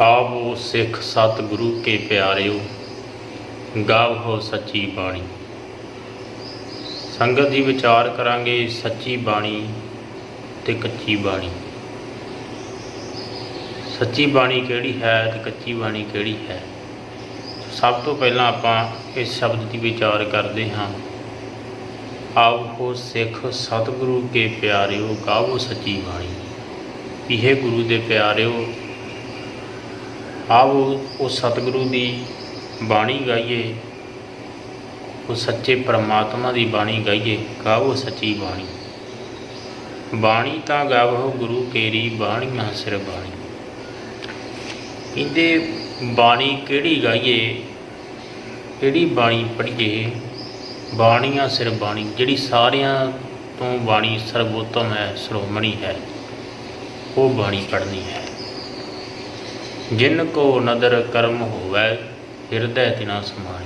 ਆਵੋ ਸਿੱਖ ਸਤਿਗੁਰੂ ਕੇ ਪਿਆਰਿਓ, ਗਾਵੋ ਸੱਚੀ ਬਾਣੀ। ਸੰਗਤ ਦੀ ਵਿਚਾਰ ਕਰਾਂਗੇ ਸੱਚੀ ਬਾਣੀ ਤੇ ਕੱਚੀ ਬਾਣੀ। ਸੱਚੀ ਬਾਣੀ ਕਿਹੜੀ ਹੈ ਤੇ ਕੱਚੀ ਬਾਣੀ ਕਿਹੜੀ ਹੈ? ਸਭ ਤੋਂ ਪਹਿਲਾਂ ਆਪਾਂ ਇਸ ਸ਼ਬਦ ਦੀ ਵਿਚਾਰ ਕਰਦੇ ਹਾਂ। ਆਵੋ ਸਿੱਖ ਸਤਿਗੁਰੂ ਕੇ ਪਿਆਰਿਓ, ਗਾਵੋ ਸੱਚੀ ਬਾਣੀ। ਇਹ ਗੁਰੂ ਦੇ ਪਿਆਰਿਓ ਆਵੋ ਉਹ ਸਤਿਗੁਰੂ ਦੀ ਬਾਣੀ ਗਾਈਏ, ਉਹ ਸੱਚੇ ਪਰਮਾਤਮਾ ਦੀ ਬਾਣੀ ਗਾਈਏ ਗਾਵੋ ਸੱਚੀ ਬਾਣੀ। ਬਾਣੀ ਤਾਂ ਗਾਵੋ ਗੁਰੂ ਕੇਰੀ ਬਾਣੀ ਸਿਰ ਬਾਣੀ। ਇਹਦੇ ਬਾਣੀ ਕਿਹੜੀ ਗਾਈਏ? ਕਿਹੜੀ ਬਾਣੀ ਪੜ੍ਹੀਏ? ਬਾਣੀਆਂ ਸਿਰ ਬਾਣੀ, ਜਿਹੜੀ ਸਾਰਿਆਂ ਤੋਂ ਬਾਣੀ ਸਰਵੋਤਮ ਹੈ, ਸ਼੍ਰੋਮਣੀ ਹੈ, ਉਹ ਬਾਣੀ ਪੜ੍ਹਨੀ ਹੈ। ਜਿਨ ਕੋ ਨਦਰ ਕਰਮ ਹੋਵੇ, ਹਿਰਦੈ ਤਿਨਾ ਸਮਾਈ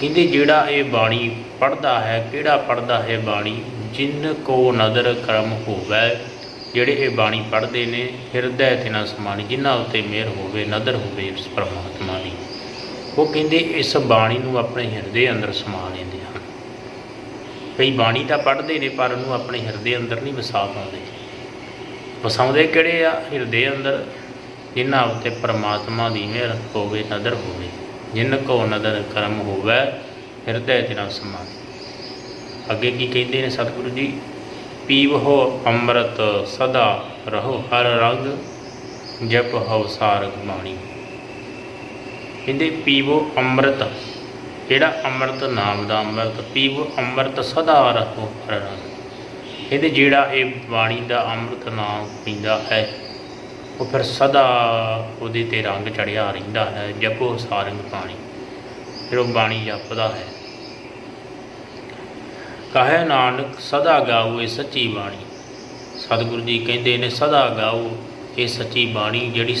ਕਹਿੰਦੇ, ਜਿਹੜਾ ਇਹ ਬਾਣੀ ਪੜਦਾ ਹੈ, ਕਿਹੜਾ ਪੜਦਾ ਹੈ ਬਾਣੀ? ਜਿਨ ਕੋ ਨਦਰ ਕਰਮ ਹੋਵੇ, ਜਿਹੜੇ ਇਹ ਬਾਣੀ ਪੜਦੇ ਨੇ, ਹਿਰਦੈ ਤਿਨਾ ਸਮਾਣੀ ਜਿਨ੍ਹਾਂ ਉੱਤੇ ਮਿਹਰ ਹੋਵੇ, ਨਦਰ ਹੋਵੇ ਉਸ ਪਰਮਾਤਮਾ ਦੀ। ਉਹ ਕਹਿੰਦੇ, ਇਸ ਬਾਣੀ ਨੂੰ ਆਪਣੇ ਹਿਰਦੇ ਅੰਦਰ ਸਮਾ ਲੈਂਦੇ ਹਨ। ਕਈ ਬਾਣੀ ਤਾਂ ਪੜ੍ਹਦੇ ਨੇ, ਪਰ ਉਹਨੂੰ ਆਪਣੇ ਹਿਰਦੇ ਅੰਦਰ ਨਹੀਂ ਵਸਾ ਪਾਉਂਦੇ। ਵਸਾਉਂਦੇ ਕਿਹੜੇ ਆ? ਹਿਰਦੇ ਅੰਦਰ। ਜਿਨ੍ਹਾਂ ਉੱਤੇ ਪਰਮਾਤਮਾ ਦੀ ਮਿਹਰ ਹੋਵੇ, ਨਦਰ ਹੋਵੇ। ਜਿਨ ਕੋ ਨਦਰ ਕਰਮ ਹੋਵੇ, ਹਿਰਦੈ ਤਿਨਾ ਸਮਾ ਅੱਗੇ ਕੀ ਕਹਿੰਦੇ ਨੇ ਸਤਿਗੁਰੂ ਜੀ? ਪੀਵਹੋ ਅੰਮ੍ਰਿਤ, ਸਦਾ ਰਹੋ ਹਰ ਰੰਗ, ਜਪ ਹਉ ਸਾਰਗ ਬਾਣੀ। ਕਹਿੰਦੇ ਪੀਵੋ ਅੰਮ੍ਰਿਤ। ਜਿਹੜਾ ਅੰਮ੍ਰਿਤ? ਨਾਮ ਦਾ ਅੰਮ੍ਰਿਤ। ਪੀਵੋ ਅੰਮ੍ਰਿਤ, ਸਦਾ ਰਹੋ ਹਰ ਰੰਗ। ਇਹਦੇ ਜਿਹੜਾ ਇਹ ਬਾਣੀ ਦਾ ਅੰਮ੍ਰਿਤ ਨਾਮ ਪੀਂਦਾ ਹੈ ਉਹ ਫਿਰ ਸਦਾ ਉਹਦੇ ਤੇ ਰੰਗ ਚੜਿਆ ਰਹਿੰਦਾ ਹੈ, ਜਪੋ ਸਾਰੰਗ ਪਾਣੀ ਫਿਰ ਉਹ ਬਾਣੀ ਜਪਦਾ ਹੈ। ਕਹੇ ਨਾਨਕ, ਸਦਾ ਗਾਓ ਇਹ ਸੱਚੀ ਬਾਣੀ। ਸਤਿਗੁਰੂ ਜੀ ਕਹਿੰਦੇ ਨੇ, ਸਦਾ ਗਾਓ ਇਹ ਸੱਚੀ ਬਾਣੀ ਜਿਹੜੀ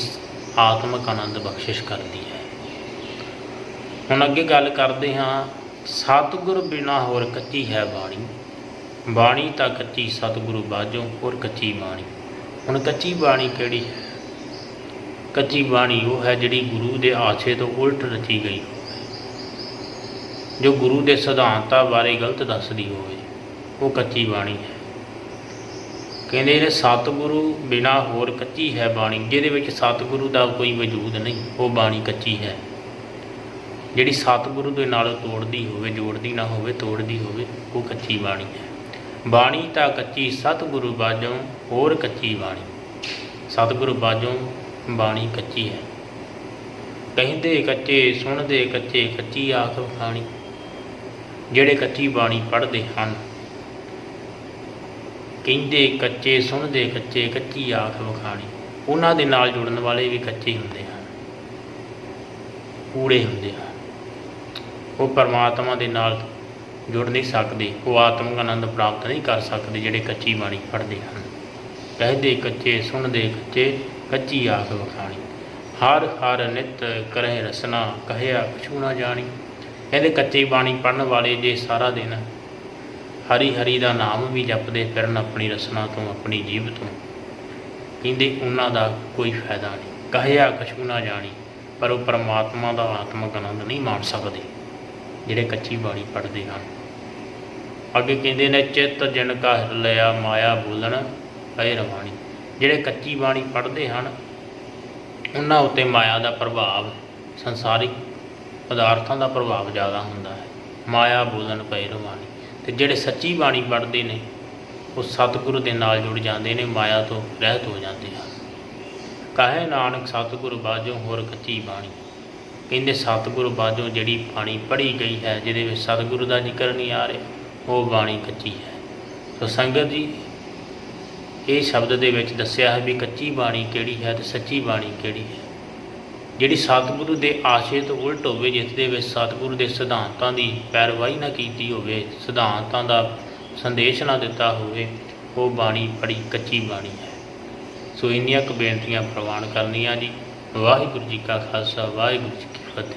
ਆਤਮਿਕ ਆਨੰਦ ਬਖਸ਼ਿਸ਼ ਕਰਦੀ ਹੈ। ਹੁਣ ਅੱਗੇ ਗੱਲ ਕਰਦੇ ਹਾਂ, ਸਤਿਗੁਰ ਬਿਨਾ ਹੋਰ ਕੱਚੀ ਹੈ ਬਾਣੀ। ਬਾਣੀ ਤਾਂ ਕੱਚੀ, ਸਤਿਗੁਰੂ ਬਾਝੋਂ ਹੋਰ ਕੱਚੀ ਬਾਣੀ। ਹੁਣ ਕੱਚੀ ਬਾਣੀ ਕਿਹੜੀ ਹੈ? ਕੱਚੀ ਬਾਣੀ ਉਹ ਹੈ ਜਿਹੜੀ ਗੁਰੂ ਦੇ ਆਛੇ ਤੋਂ ਉਲਟ ਰਚੀ ਗਈ ਹੋਵੇ। ਜੋ ਗੁਰੂ ਦੇ ਸਿਧਾਂਤਾਂ ਬਾਰੇ ਗਲਤ ਦੱਸਦੀ ਹੋਵੇ, ਉਹ ਕੱਚੀ ਬਾਣੀ ਹੈ। ਕਹਿੰਦੇ ਨੇ ਸਤਿਗੁਰੂ ਬਿਨਾ ਹੋਰ ਕੱਚੀ ਹੈ ਬਾਣੀ, ਜਿਹਦੇ ਵਿੱਚ ਸਤਿਗੁਰੂ ਦਾ ਕੋਈ ਵਜੂਦ ਨਹੀਂ, ਉਹ ਬਾਣੀ ਕੱਚੀ ਹੈ। ਜਿਹੜੀ ਸਤਿਗੁਰੂ ਦੇ ਨਾਲ ਤੋੜਦੀ ਹੋਵੇ, ਜੋੜਦੀ ਨਾ ਹੋਵੇ, ਤੋੜਦੀ ਹੋਵੇ, ਉਹ ਕੱਚੀ ਬਾਣੀ ਹੈ। ਬਾਣੀ ਤਾਂ ਕੱਚੀ ਸਤਿਗੁਰੂ ਬਾਝੋਂ ਹੋਰ ਕੱਚੀ ਬਾਣੀ। ਸਤਿਗੁਰੂ ਬਾਝੋਂ ਬਾਣੀ ਕੱਚੀ ਹੈ। ਕਹਿੰਦੇ ਕੱਚੇ, ਸੁਣਦੇ ਕੱਚੇ, ਕੱਚੀ ਆਖ ਵਖਾਣੀ ਜਿਹੜੇ ਕੱਚੀ ਬਾਣੀ ਪੜ੍ਹਦੇ ਹਨ। ਕਹਿੰਦੇ ਕੱਚੇ, ਸੁਣਦੇ ਕੱਚੇ, ਕੱਚੀ ਆਖ ਵਿਖਾਣੀ ਉਹਨਾਂ ਦੇ ਨਾਲ ਜੁੜਨ ਵਾਲੇ ਵੀ ਕੱਚੇ ਹੁੰਦੇ ਹਨ। ਕੂੜੇ ਹੁੰਦੇ ਹਨ। ਉਹ ਪਰਮਾਤਮਾ ਦੇ ਨਾਲ ਜੁੜ ਨਹੀਂ ਸਕਦੇ, ਉਹ ਆਤਮਿਕ ਆਨੰਦ ਪ੍ਰਾਪਤ ਨਹੀਂ ਕਰ ਸਕਦੇ, ਜਿਹੜੇ ਕੱਚੀ ਬਾਣੀ ਪੜ੍ਹਦੇ ਹਨ। ਕਹਦੇ ਕੱਚੇ, ਸੁਣਦੇ ਕੱਚੇ, ਕੱਚੀ ਆਖ ਵਖਾਣੀ। ਹਰ ਹਰ ਨਿਤ ਕਰੇ ਰਸਨਾ, ਕਹਿਆ ਕਛੂ ਨਾ ਜਾਣੀ। ਕਹਿੰਦੇ ਕੱਚੀ ਬਾਣੀ ਪੜਨ ਵਾਲੇ ਜੇ ਸਾਰਾ ਦਿਨ ਹਰੀ ਹਰੀ ਦਾ ਨਾਮ ਵੀ ਜਪਦੇ ਫਿਰਨ ਆਪਣੀ ਰਸਨਾ ਤੋਂ, ਆਪਣੀ ਜੀਭ ਤੋਂ, ਕਹਿੰਦੇ ਉਹਨਾਂ ਦਾ ਕੋਈ ਫਾਇਦਾ ਨਹੀਂ। ਕਹਿਆ ਕਛੂ ਨਾ ਜਾਣੀ, ਪਰ ਉਹ ਪਰਮਾਤਮਾ ਦਾ ਆਤਮਿਕ ਆਨੰਦ ਨਹੀਂ ਮਾਣ ਸਕਦੇ, ਜਿਹੜੇ ਕੱਚੀ ਬਾਣੀ ਪੜਦੇ ਹਨ। ਅੱਗੇ ਕਹਿੰਦੇ ਨੇ, ਚਿੱਤ ਜਿਨ ਕਾ ਲਿਆ ਮਾਇਆ ਬੋਲਣ ਪਏ ਰਵਾਣੀ। ਜਿਹੜੇ ਕੱਚੀ ਬਾਣੀ ਪੜ੍ਹਦੇ ਹਨ, ਉਹਨਾਂ ਉੱਤੇ ਮਾਇਆ ਦਾ ਪ੍ਰਭਾਵ, ਸੰਸਾਰਿਕ ਪਦਾਰਥਾਂ ਦਾ ਪ੍ਰਭਾਵ ਜ਼ਿਆਦਾ ਹੁੰਦਾ ਹੈ। ਮਾਇਆ ਬੋਲਣ ਪਏ ਰਵਾਣੀ। ਤੇ ਜਿਹੜੇ ਸੱਚੀ ਬਾਣੀ ਪੜ੍ਹਦੇ ਨੇ, ਉਹ ਸਤਿਗੁਰੂ ਦੇ ਨਾਲ ਜੁੜ ਜਾਂਦੇ ਨੇ, ਮਾਇਆ ਤੋਂ ਰਹਿਤ ਹੋ ਜਾਂਦੇ ਹਨ। ਕਹੇ ਨਾਨਕ ਸਤਿਗੁਰ ਬਾਝੋਂ ਹੋਰ ਕੱਚੀ ਬਾਣੀ? ਕਹਿੰਦੇ ਸਤਿਗੁਰ ਬਾਝੋਂ ਜਿਹੜੀ ਬਾਣੀ ਪੜ੍ਹੀ ਗਈ ਹੈ, ਜਿਹਦੇ ਵਿੱਚ ਸਤਿਗੁਰੂ ਦਾ ਜ਼ਿਕਰ ਨਹੀਂ ਆ ਰਿਹਾ, ਉਹ ਬਾਣੀ ਕੱਚੀ ਹੈ। ਸੋ ਸੰਗਤ ਜੀ ਇਹ ਸ਼ਬਦ ਦੇ ਵਿੱਚ ਦੱਸਿਆ ਹੈ ਵੀ ਕੱਚੀ ਬਾਣੀ ਕਿਹੜੀ ਹੈ ਤੇ ਸੱਚੀ ਬਾਣੀ ਕਿਹੜੀ ਹੈ। ਜਿਹੜੀ ਸਤਿਗੁਰੂ ਦੇ ਆਸ਼ੇ ਤੋਂ ਉਲਟ ਹੋਵੇ, ਜਿਸ ਦੇ ਵਿੱਚ ਸਤਿਗੁਰੂ ਦੇ ਸਿਧਾਂਤਾਂ ਦੀ ਪੈਰਵਾਈ ਨਾ ਕੀਤੀ ਹੋਵੇ, ਸਿਧਾਂਤਾਂ ਦਾ ਸੰਦੇਸ਼ ਨਾ ਦਿੱਤਾ ਹੋਵੇ, ਉਹ ਬਾਣੀ ਬੜੀ ਕੱਚੀ ਬਾਣੀ ਹੈ। ਸੋ ਇੰਨੀਆਂ ਕੁ ਬੇਨਤੀਆਂ ਪ੍ਰਵਾਨ ਕਰਨੀਆਂ ਜੀ। ਵਾਹਿਗੁਰੂ ਜੀ ਕਾ ਖਾਲਸਾ, ਵਾਹਿਗੁਰੂ ਜੀ ਕੀ ਫਤਿਹ।